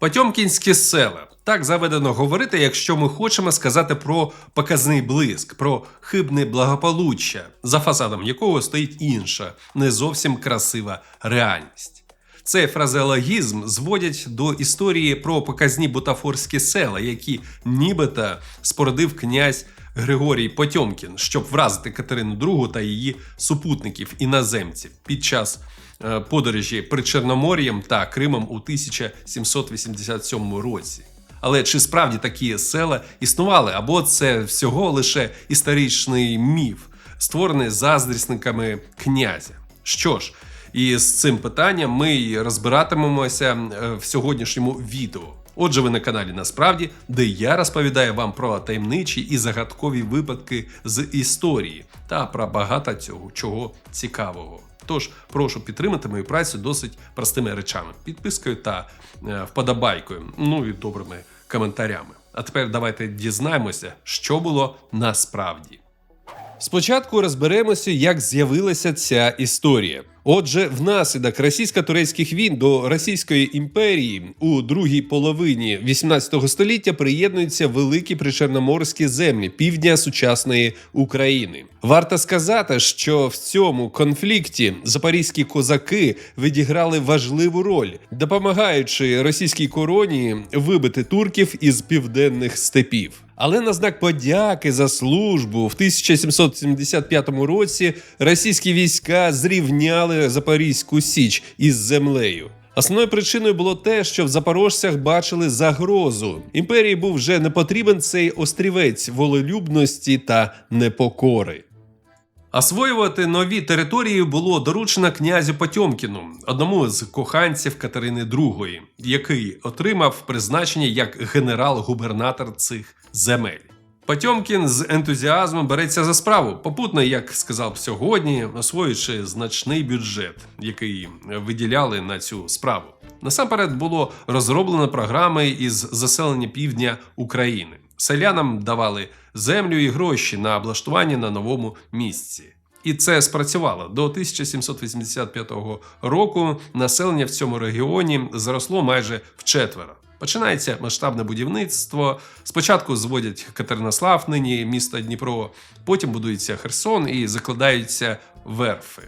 Потьомкінські села. Так заведено говорити, якщо ми хочемо сказати про показний блиск, про хибне благополуччя, за фасадом якого стоїть інша, не зовсім красива реальність. Цей фразеологізм зводять до історії про показні бутафорські села, які нібито спородив князь Григорій Потьомкін, щоб вразити Катерину II та її супутників іноземців під час е, подорожі Причорномор'ям та Кримом у 1787 році. Але чи справді такі села існували, або це всього лише історичний міф, створений заздрісниками князя? Що ж, і з цим питанням ми розбиратимемося е, в сьогоднішньому відео. Отже, ви на каналі Насправді, де я розповідаю вам про таємничі і загадкові випадки з історії та про багато цього чого цікавого. Тож прошу підтримати мою працю досить простими речами: підпискою та е, вподобайкою, ну і добрими коментарями. А тепер давайте дізнаємося, що було насправді. Спочатку розберемося, як з'явилася ця історія. Отже, внаслідок російсько-турецьких війн до Російської імперії у другій половині 18 століття приєднуються великі причорноморські землі півдня сучасної України. Варто сказати, що в цьому конфлікті запорізькі козаки відіграли важливу роль, допомагаючи російській короні вибити турків із південних степів. Але на знак подяки за службу в 1775 році російські війська зрівняли Запорізьку Січ із землею. Основною причиною було те, що в запорожцях бачили загрозу. Імперії був вже не потрібен цей острівець волелюбності та непокори. Освоювати нові території було доручено князю Потьомкіну, одному з коханців Катерини II, який отримав призначення як генерал-губернатор цих земель. Потьомкін з ентузіазмом береться за справу, попутно, як сказав сьогодні, освоюючи значний бюджет, який виділяли на цю справу. Насамперед було розроблено програми із заселення півдня України. Селянам давали землю і гроші на облаштування на новому місці. І це спрацювало до 1785 року. Населення в цьому регіоні зросло майже вчетверо. Починається масштабне будівництво. Спочатку зводять Катеринослав, нині місто Дніпро, потім будується Херсон і закладаються верфи.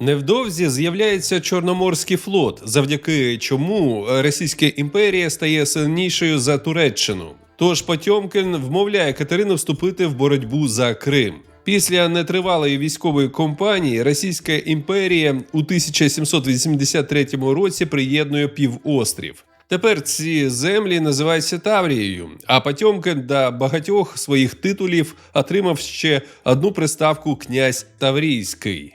Невдовзі з'являється Чорноморський флот, завдяки чому Російська імперія стає сильнішою за Туреччину. Тож Потьомкін вмовляє Катерину вступити в боротьбу за Крим. Після нетривалої військової кампанії Російська імперія у 1783 році приєднує півострів. Тепер ці землі називаються Таврією, а Потьомкін до багатьох своїх титулів отримав ще одну приставку князь Таврійський.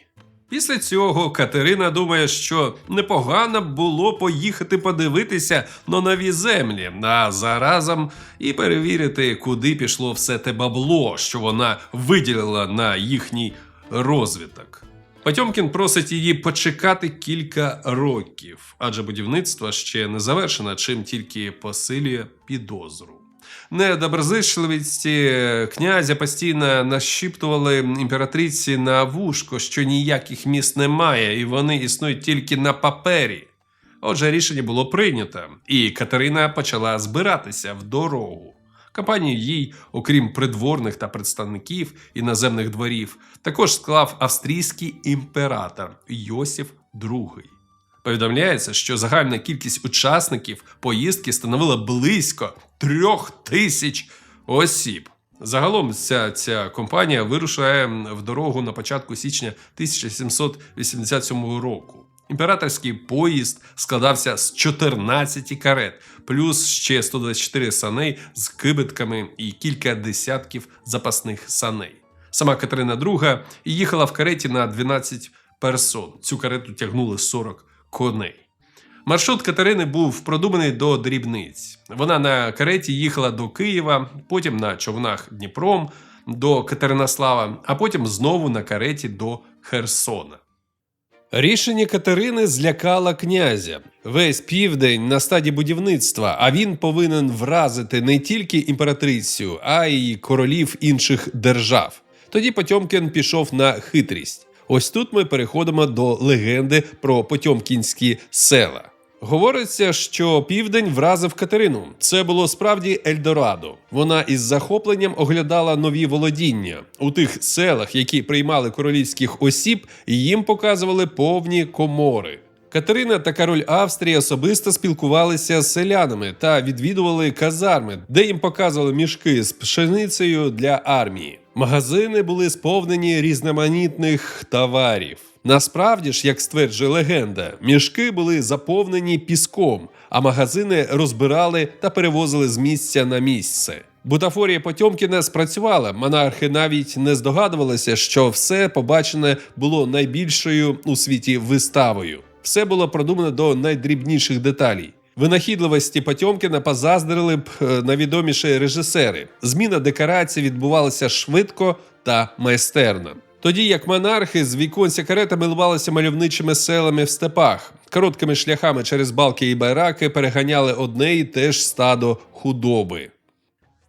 Після цього Катерина думає, що непогано було поїхати подивитися на нові землі, а заразом і перевірити, куди пішло все те бабло, що вона виділила на їхній розвиток. Потьомкін просить її почекати кілька років, адже будівництво ще не завершено, чим тільки посилює підозру. Недоброзичливість князя постійно нашіптували імператриці на вушко, що ніяких міст немає, і вони існують тільки на папері. Отже, рішення було прийнято, і Катерина почала збиратися в дорогу. Компанію їй, окрім придворних та представників іноземних дворів, також склав австрійський імператор Йосиф II. Повідомляється, що загальна кількість учасників поїздки становила близько трьох тисяч осіб. Загалом ця, ця компанія вирушає в дорогу на початку січня 1787 року. Імператорський поїзд складався з 14 карет, плюс ще 124 саней з кибитками і кілька десятків запасних саней. Сама Катерина II їхала в кареті на 12 персон. Цю карету тягнули 40 коней. Маршрут Катерини був продуманий до дрібниць. Вона на кареті їхала до Києва, потім на човнах Дніпром до Катеринослава, а потім знову на кареті до Херсона. Рішення Катерини злякало князя. Весь південь на стадії будівництва, а він повинен вразити не тільки імператрицю, а й королів інших держав. Тоді Потьомкін пішов на хитрість. Ось тут ми переходимо до легенди про Потьомкінські села. Говориться, що південь вразив Катерину. Це було справді Ельдорадо. Вона із захопленням оглядала нові володіння у тих селах, які приймали королівських осіб, їм показували повні комори. Катерина та король Австрії особисто спілкувалися з селянами та відвідували казарми, де їм показували мішки з пшеницею для армії. Магазини були сповнені різноманітних товарів. Насправді ж, як стверджує легенда, мішки були заповнені піском, а магазини розбирали та перевозили з місця на місце. Бутафорія Потьомкіна спрацювала. Монархи навіть не здогадувалися, що все побачене було найбільшою у світі виставою. Все було продумано до найдрібніших деталей. Винахідливості Потьомкіна позаздрили б е, найвідоміші режисери. Зміна декорацій відбувалася швидко та майстерно. Тоді як монархи з віконця карета милувалися мальовничими селами в степах, короткими шляхами через балки і байраки переганяли одне і те ж стадо худоби.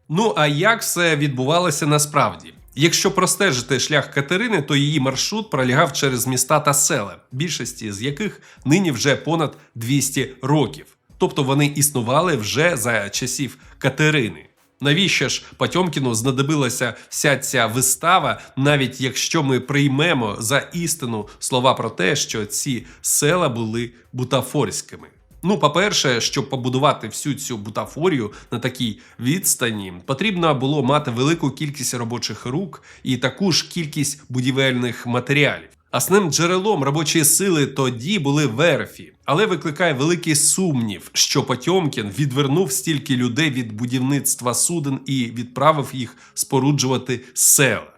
Ну а як все відбувалося насправді? Якщо простежити шлях Катерини, то її маршрут пролягав через міста та села, більшості з яких нині вже понад 200 років. Тобто вони існували вже за часів Катерини. Навіщо ж Потьомкіну знадобилася вся ця вистава, навіть якщо ми приймемо за істину слова про те, що ці села були бутафорськими? Ну, по-перше, щоб побудувати всю цю бутафорію на такій відстані, потрібно було мати велику кількість робочих рук і таку ж кількість будівельних матеріалів. Основним джерелом робочої сили тоді були верфі, але викликає великий сумнів, що Потьомкін відвернув стільки людей від будівництва суден і відправив їх споруджувати села.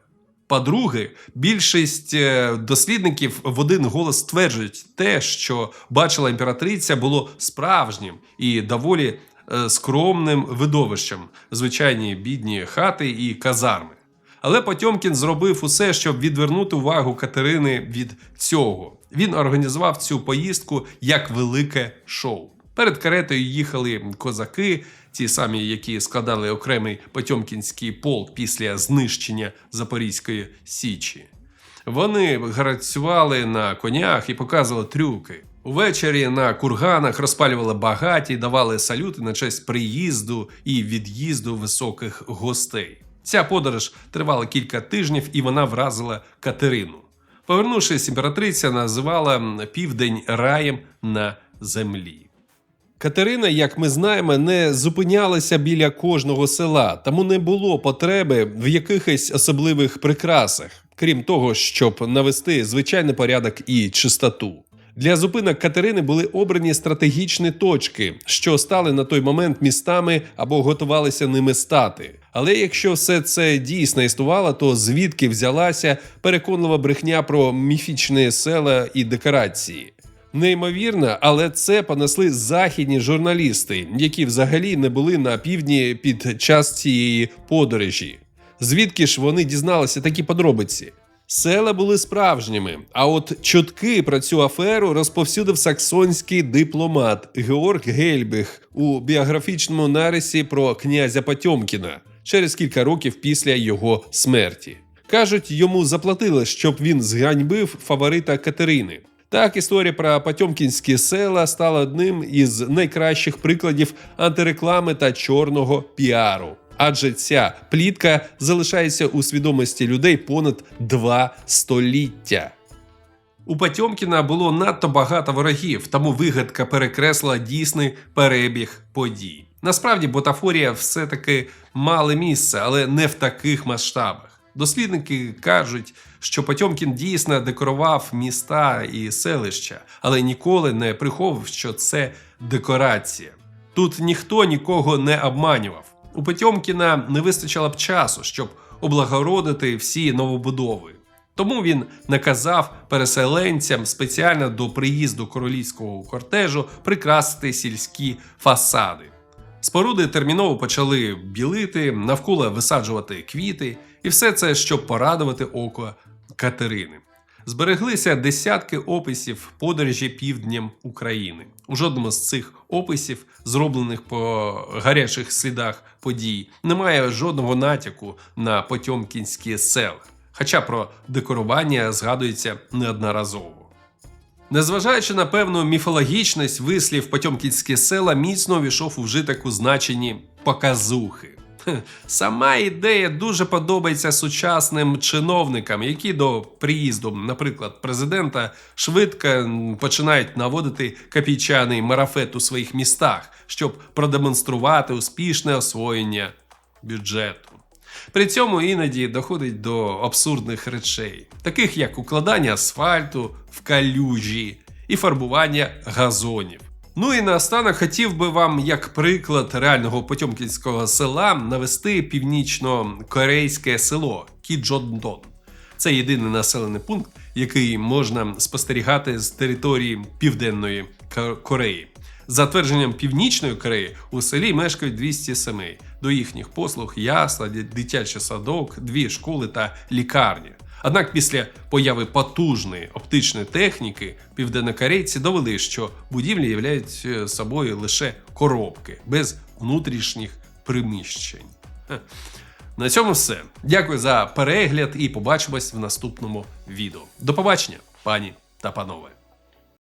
По-друге, більшість е, дослідників в один голос стверджують те, що бачила імператриця, було справжнім і доволі е, скромним видовищем, звичайні бідні хати і казарми. Але Потьомкін зробив усе, щоб відвернути увагу Катерини від цього. Він організував цю поїздку як велике шоу. Перед каретою їхали козаки, ті самі, які складали окремий Потьомкінський полк після знищення Запорізької Січі. Вони грацювали на конях і показували трюки. Увечері на курганах розпалювали багаті, давали салюти на честь приїзду і від'їзду високих гостей. Ця подорож тривала кілька тижнів, і вона вразила Катерину. Повернувшись, імператриця називала південь раєм на землі. Катерина, як ми знаємо, не зупинялася біля кожного села, тому не було потреби в якихось особливих прикрасах, крім того, щоб навести звичайний порядок і чистоту. Для зупинок Катерини були обрані стратегічні точки, що стали на той момент містами або готувалися ними стати. Але якщо все це дійсно існувало, то звідки взялася переконлива брехня про міфічні села і декорації? Неймовірно, але це понесли західні журналісти, які взагалі не були на півдні під час цієї подорожі. Звідки ж вони дізналися такі подробиці? Села були справжніми. А от чутки про цю аферу розповсюдив саксонський дипломат Георг Гельбих у біографічному нарисі про князя Потьомкіна через кілька років після його смерті. Кажуть, йому заплатили, щоб він зганьбив фаворита Катерини. Так, історія про Потьомкінські села стала одним із найкращих прикладів антиреклами та чорного піару. Адже ця плітка залишається у свідомості людей понад два століття. У Потьомкіна було надто багато ворогів, тому вигадка перекресла дійсний перебіг подій. Насправді, Ботафорія все-таки мали місце, але не в таких масштабах. Дослідники кажуть, що Потьомкін дійсно декорував міста і селища, але ніколи не приховував, що це декорація. Тут ніхто нікого не обманював. У Потьомкіна не вистачило б часу, щоб облагородити всі новобудови. Тому він наказав переселенцям спеціально до приїзду королівського кортежу прикрасити сільські фасади. Споруди терміново почали білити, навколо висаджувати квіти, і все це, щоб порадувати око Катерини. Збереглися десятки описів подорожі півдням України. У жодному з цих описів, зроблених по гарячих слідах подій, немає жодного натяку на потьомкінські села. Хоча про декорування згадується неодноразово. Незважаючи на певну міфологічність, вислів Потьомкінські села міцно увійшов у вжиток у значенні показухи. Сама ідея дуже подобається сучасним чиновникам, які до приїзду, наприклад, президента швидко починають наводити копійчаний марафет у своїх містах, щоб продемонструвати успішне освоєння бюджету. При цьому іноді доходить до абсурдних речей, таких як укладання асфальту в калюжі і фарбування газонів. Ну і наостанок хотів би вам, як приклад реального потьомкінського села, навести північно-корейське село Кіджондон. Це єдиний населений пункт, який можна спостерігати з території Південної Ко- Кореї. За твердженням Північної Кореї у селі мешкають 200 сімей. До їхніх послуг ясла, дитячий садок, дві школи та лікарні. Однак після появи потужної оптичної техніки південнокорейці довели, що будівлі являють е, собою лише коробки без внутрішніх приміщень. На цьому все. Дякую за перегляд і побачимось в наступному відео. До побачення, пані та панове.